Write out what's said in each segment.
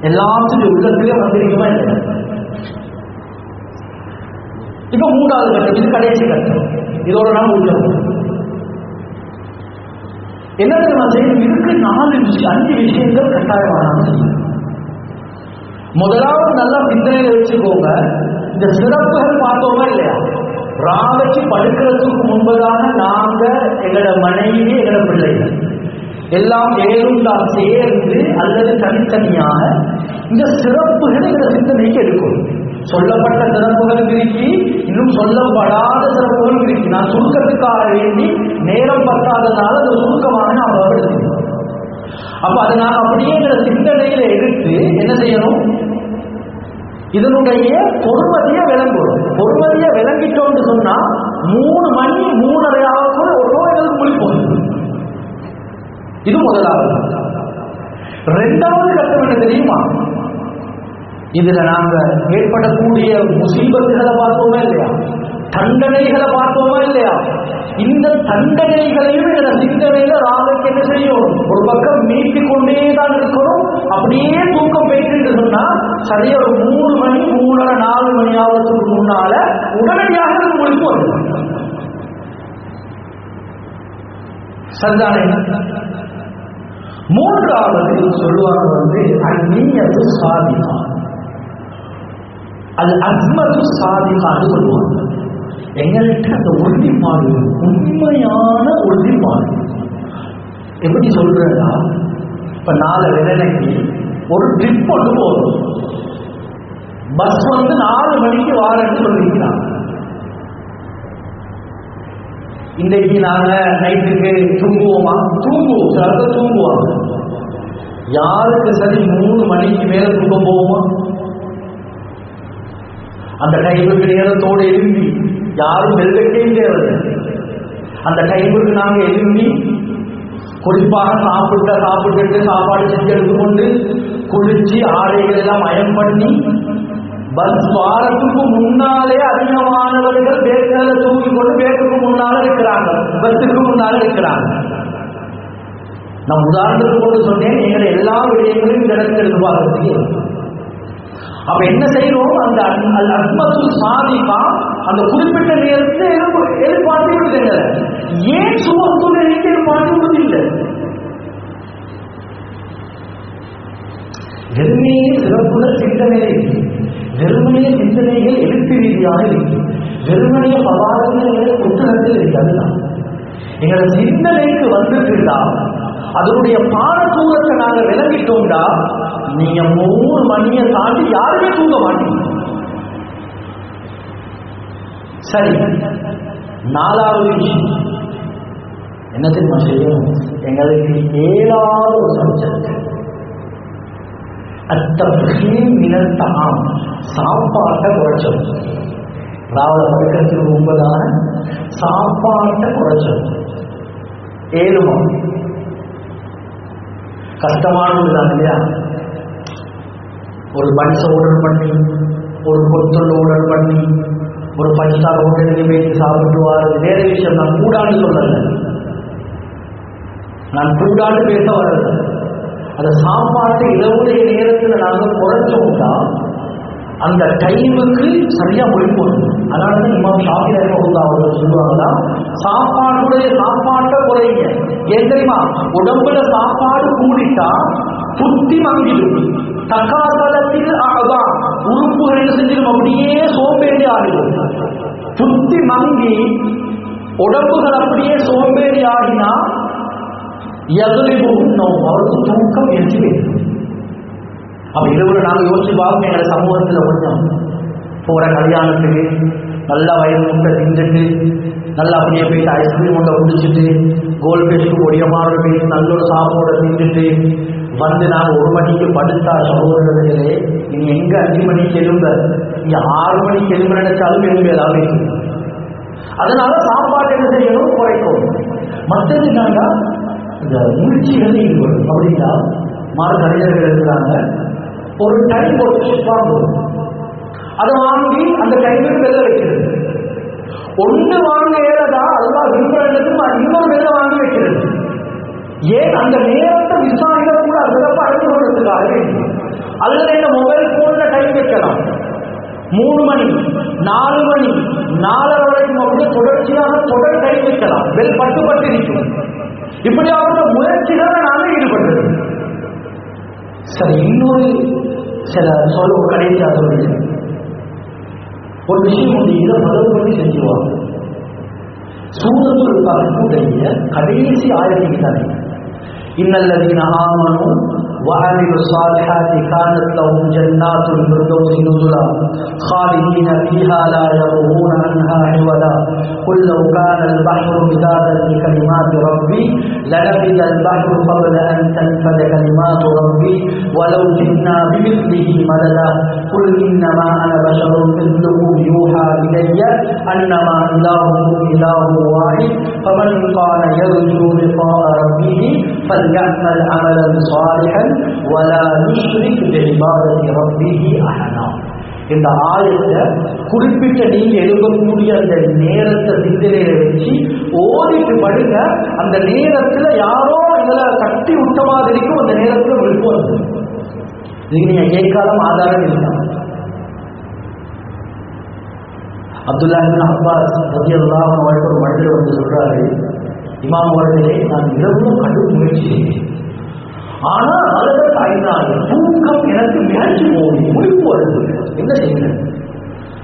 எல்லாத்துடைய உள்ளத்திலே வந்திருக்குமா இல்லை. இப்ப மூன்றாவது கட்டம் இது கடைசி கட்டம். இதோட நாம் உள்ள என்ன தெரியுமா செய்யணும் இதுக்கு நாலு விஷயம் அஞ்சு விஷயங்கள் கட்டாயமான முதலாவது நல்லா சிந்தனையில வச்சுக்கோங்க. இந்த சிறப்புகள் பார்த்தோமா இல்லையா? ராவச்சு படுக்கிறதுக்கு முன்பதாக நாங்க எங்களோட மனைவி எங்களோட பிள்ளைகள் எல்லாம் ஏழும் சேர்ந்து அல்லது தனித்தனியாக இந்த சிறப்புகளை இந்த சிந்தனைக்கு எடுக்கணும் சொல்லப்பட்ட சிறப்புகள் இருக்கு இன்னும் சொல்லப்படாத சிறப்புகள் இருக்கு நான் சுருக்கத்துக்காக வேண்டி நேரம் பத்தாததுனால அந்த சுருக்கமாக நான் பகப்படுத்தணும் அப்ப அதை நாம் அப்படியே எங்களை சிந்தனையில எடுத்து என்ன செய்யணும்? இதனுடைய பொறுமதியை விளங்கணும். பொறுமதியை விளங்கிட்டோம்னு சொன்னா மூணு இது முதலாவது. ரெண்டாவது கட்டம் என்ன தெரியுமா? இதுல நாங்க ஏற்படக்கூடிய முசீபத்துகளை பார்த்தோமா இல்லையா? தண்டனைகளை பார்த்தோமா இல்லையா? இந்த தண்டனைகளையும் இந்த சிந்தனையில ராவைக்கு என்ன செய்யும்? ஒரு பக்கம் மீட்டி கொண்டே தான் இருக்கணும். அப்படியே தூக்கம் போயிட்டு சொன்னா சரியா ஒரு மூணு மணி மூணரை நாலு மணி ஆகிறதுக்கு முன்னால உடனடியாக முடிப்பு வரும். சரிதானே மூன்றாவது சொல்லுவாங்க வந்து அந்நியது சாதிமா அது அஸ்மது சாதிகான்னு சொல்லுவாங்க. எங்கள்கிட்ட அந்த உறுதிப்பாடு உண்மையான உறுதிப்பாடு. எப்படி சொல்றா இப்ப நாலு வேலைக்கு ஒரு ட்ரிப் ஒன்று போதும் பஸ் வந்து நாலு மணிக்கு வாரன்னு சொல்லிக்கிறாங்க இன்றைக்கு நாங்க நைட்டுக்கு தூங்குவோமா? தூங்குவோம். சில பேர் தூங்குவாங்க. யாருக்கு சரி மூணு மணிக்கு மேல தூங்க போவோமா? அந்த டைமுக்கு நேரத்தோடு எழுந்தி யாரும் வெள்ளக்கையும் தேவையில்லை. அந்த டைமுக்கு நாங்க எழுந்தி குறிப்பாக சாப்பிட்ட சாப்பிட்டுட்டு சாப்பாடு செஞ்சு எடுத்துக்கொண்டு குளிச்சு ஆடைகள் எல்லாம் மயம் பண்ணி பஸ் வாரத்துக்கு முன்னாலே ஒரு பேருக்கு முன்னால் இருக்கிறாங்க பஸ்ஸுக்கு முன்னால் இருக்கிறாங்க. நான் உதாரணத்துக்கு கொண்டு சொன்னேன் நீங்கள் எல்லா விடயங்களையும் இந்த இடத்துல எதிர்பார்க்கறதுக்கு அப்ப என்ன செய்யணும்? அந்த அத்மத்து சாதிப்பா அந்த குறிப்பிட்ட நேரத்தில் எதிர்பார்த்து விடுதுங்க. ஏன் சுமத்துள்ள எதிர்பார்த்து விடுதில்லை? வெறுமையே சிறப்புள்ள சிந்தனை இருக்கு வெறுமனைய சிந்தனைகள் எழுத்து ரீதியாக இருக்கு வெறுமனைய பவாதங்கள் புத்தகத்தில் இருக்கிறதுதான் எங்களை எங்களோட சிந்தனைக்கு வந்துட்டுண்டா அதனுடைய பாடத்தூரத்தை நாங்க விளங்கிட்டோம்டா நீங்க மூணு மணியை தாண்டி யாருமே தூங்க மாட்டீங்க. சரி நாலாவது விஷயம். என்ன தெரியுமா செய்யும் எங்களுக்கு ஏழாவது ஒரு சப்ஜெக்ட் அத்தப்ஹீம் மினத்தகாம் சாப்பாட்டை குறைச்சல் ராவல பழக்கத்துக்கு ஒன்பதான சாப்பாட்டை குறைச்சல். ஏழுமா கஷ்டமானது தான் இல்லையா? ஒரு பன்ஸ் ஆர்டர் பண்ணி ஒரு கொத்தல் ஆர்டர் பண்ணி ஒரு ஃபைவ் ஸ்டார் ஹோட்டலுக்கு போய் சாப்பிட்டு வாரது வேற விஷயம் நான் கூடான்னு சொல்லல. நான் கூடான்னு பேச வரல. அந்த சாப்பாட்டு இரவுடைய நேரத்தில் நாங்கள் குறைச்சோம்னா அந்த டைமுக்கு சரியா முடிப்போம் அதனால தான் இமாம் ஷாஃபி ரஹ்மத்துல்லாஹ் அவர்கள் சொல்லுவாங்கன்னா சாப்பாடுடைய சாப்பாட்டை குறைங்க. ஏன் தெரியுமா? உடம்புல சாப்பாடு கூடிட்டா புத்தி மங்கிடும் தக்காசலத்தில் ஆகா உறுப்புகள் என்ன செஞ்சிடும். அப்படியே சோம்பேறி ஆகிடும். புத்தி மங்கி உடம்புகள் அப்படியே சோம்பேறி ஆகினா எதிரிவும் நோம் அவருக்கு தூக்கம் எஞ்சி வேண்டும் அப்ப இரவுல நாங்க யோசிச்சு பார்ப்போம் எங்களை சமூகத்துல கொஞ்சம் போற கல்யாணத்துக்கு நல்லா வயிறு முட்டை தின்றுட்டு நல்லா அப்படியே போயிட்டு ஐஸ்கிரீம் ஒன்றை குடிச்சிட்டு கோல் பேஸ்க்கு பொடியமான போயிட்டு நல்ல ஒரு சாப்பாடை தின்றுட்டு வந்து நாங்க ஒரு மணிக்கு படுத்தா சகோதரர்களே நீ எங்க அஞ்சு மணிக்கு எழும்ப? நீ ஆறு மணிக்கு எழும்ப நினைச்சாலும் எழும்ப ஏதாவது அதனால சாப்பாடு என்ன செய்யணும்? குறைக்கும் மற்றது என்னன்னா இந்த முயற்சிகள் ஈடுபடும் அப்படின்னா மாறு கலைஞர்கள் இருக்கிறாங்க. ஒரு டைம் ஒரு வாங்குவோம் அதை வாங்கி அந்த டைமில் வெள்ள வைக்கிறது. ஒன்று வாங்க ஏறதா அல்லா விரும்புறதுக்கும் அதிகமாக வெள்ள வாங்கி வைக்கிறது. ஏன்? அந்த நேரத்தை விசாரிக்க கூட அந்த அழைத்து கொள்றதுக்காக அல்லது என்ன மொபைல் போன்ல டைம் வைக்கலாம். மூணு மணி நாலு மணி நாலரை வரைக்கும் அப்படியே தொடர்ச்சியாக தொடர் டைம் வைக்கலாம். வெல் பட்டு பட்டு இருக்கும். இப்படியாப்பட்ட முயற்சிகளை நாங்கள் ஈடுபட்டது சில இன்னொரு சில சொல்ல ஒரு கடைசியாக ஒரு விஷயம் வந்து இதை முதல் பண்ணி செஞ்சுவாங்க சூரத்துல் கஹ்ஃபுடைய கடைசி ஆயிரத்தி தானே இன்னல்லதீன ஆமனும் وعملوا الصالحات كانت لهم جنات الفردوس نزلا خالدين فيها لا يبغون عنها حولا. قل لو كان البحر مدادا لكلمات ربي لنفد البحر قبل أن تنفد كلمات ربي. ولو جئنا بمثله مددا. قل إنما أنا بشر مثلكم الي انما الهكم اله واحد فمن كان يرجو لقاء ربه فليعمل عملا صالحا ولا يشرك بعباده ربه احدا இந்த ஆயத்தை குறிப்பிட்ட நீங்க எழுதக்கூடிய அந்த நேரத்தை சிந்தனையில வச்சு ஓடிட்டு படுங்க அந்த நேரத்துல யாரோ இதுல கட்டி விட்ட மாதிரிக்கும் அந்த நேரத்துல விழுப்பு வருது இதுக்கு நீங்க கேட்காத ஆதாரம் இல்லை அப்துல்லாஹிபின் இப்னு அப்பாஸ் ரலியல்லாஹு அவர்கள் ஒரு மனிதர் வந்து சொல்றாரு இமாம் அவர்களே நான் இரவும் கண்டு முயற்சி செய்தேன் ஆனா அதற்கு ஐந்தாவது தூக்கம் எனக்கு மிகச்சு போகும் முடிப்பு வருது. என்ன செய்யணும்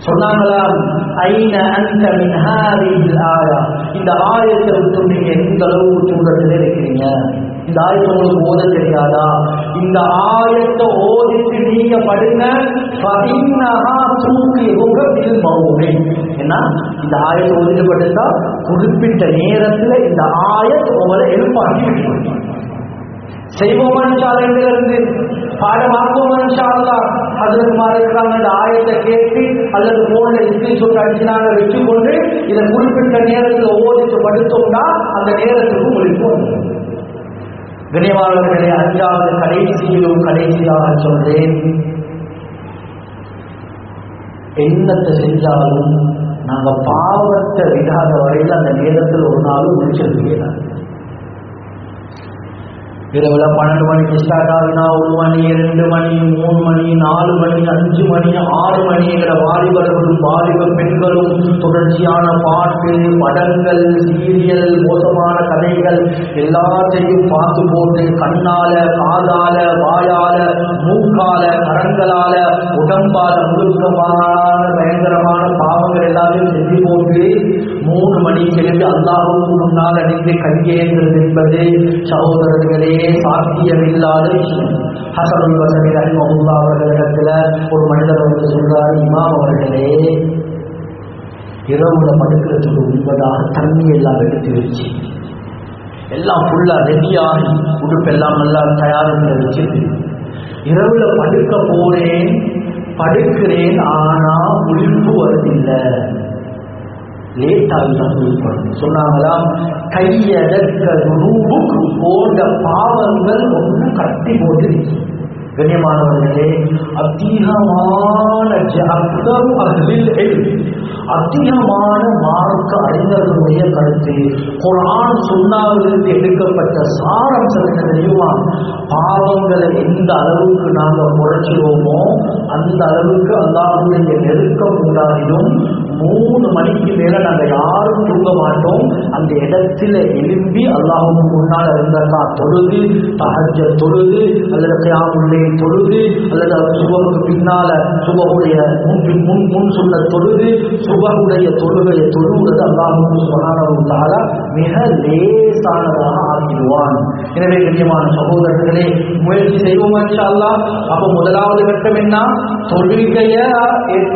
சொன்னாங்களாம் ஐன அந்த மின்ஹாரில் ஆயா? இந்த ஆயத்தை விட்டு நீங்க எந்த அளவு தூரத்தில் இருக்கிறீங்க? இந்த ஆயத்தை உங்களுக்கு ஓத தெரியாதா? இந்த ஆயத்தை ஓதிட்டு நீங்க படுங்க. ஏன்னா இந்த ஆயத்தை ஓதிட்டு படுத்தா குறிப்பிட்ட நேரத்துல இந்த ஆயத் உங்களை எழுப்பாக்கி விட்டு செய்வோம் இருந்து பாடமாக்குவோம் அதற்கு இருக்கிறாங்க இந்த ஆயத்தை கேட்டு அல்லது போன்ல ஸ்கிரீன்ஷாட் அடிச்சு நாங்க வச்சுக்கொண்டு இதை குறிப்பிட்ட நேரத்தில் ஓதிட்டு படுத்தோம்னா அந்த நேரத்துக்கு உங்களுக்கு வந்துடும் அஞ்சாவது கடைசியிலும் கடைசியாக சொல்றேன். என்னத்தை செஞ்சாலும் நாங்க பாவத்தை விடாத வரையில் அந்த நேரத்தில் ஒரு நாளும் முடிச்சிருக்கீங்க இரவுல பன்னெண்டு மணிக்கு ஸ்டார்ட் ஆகுனா ஒரு மணி ரெண்டு மணி மூணு மணி நாலு மணி அஞ்சு மணி ஆறு மணி என்ற வாலிபர்களும் வாலிப பெண்களும் தொடர்ச்சியான பாட்டு படங்கள் சீரியல் மோசமான கதைகள் எல்லாத்தையும் பார்த்து போட்டு கண்ணால காதால வாயால மூக்கால கரங்களால உடம்பால முழுக்கமான பயங்கரமான பாவங்கள் எல்லாத்தையும் செஞ்சு போட்டு மூணு மணிக்கு எழுந்து அல்லாஹுக்கு முன்னால் அணிந்து கையேறுகிறது என்பது சகோதரர்களே சாத்தியமில்லாத விஷயம். ஹசனுல் வசதி ரஹிமஹுல்லா அவர்களிடத்துல ஒரு மனிதர் வந்து சொல்றார் இமாம் அவர்களே இரவுல படுக்கிறதுக்கு உண்பதாக தண்ணி எல்லாம் எடுத்து வச்சு எல்லாம் ஃபுல்லா ரெடியாகி உடுப்பெல்லாம் நல்லா தயாரித்து வச்சுட்டு இரவுல படுக்க போறேன் படுக்கிறேன் ஆனா விழிப்பு வருதில்லை. லேட்டாகி தான் விழிப்படும் சொன்னாங்களாம் கையடக்க ரூபுக்கு போன்ற பாவங்கள் ஒன்றும் கட்டி போட்டு கண்ணியமானவர்களே அதிகமான அக்தரு அகலில் அதிகமான மார்க்க அறிஞர்களுடைய கருத்து குரான் சுண்ணாவிலிருந்து எடுக்கப்பட்ட சாரம்சம் என்ன தெரியுமா பாவங்களை எந்த அளவுக்கு நாங்கள் குறைச்சிடுவோமோ அந்த அளவுக்கு அல்லாஹுடைய நெருக்கம் உண்டாகிடும். மூணு மணிக்கு மேல நாங்கள் யாரும் தூங்க மாட்டோம். அந்த இடத்துல எழும்பி அல்லாஹுக்கு முன்னால் இருந்தாக்கா தொழுது தகஜ தொழுது அல்லது கியாமுல்லே தொழுது அல்லது சுபகுக்கு பின்னால சுபகுடைய முன் முன் முன் சொன்ன தொழுது சுபகுடைய தொழுகையை தொழுவது அல்லாஹுக்கு சுபகானவர்களால மிக லேசானதாக ஆகிடுவான். எனவே கண்ணியமான சகோதரர்களே முயற்சி செய்வோம் இன்ஷா அல்லாஹ். அப்போ முதலாவது கட்டம் என்ன? தொழுகைய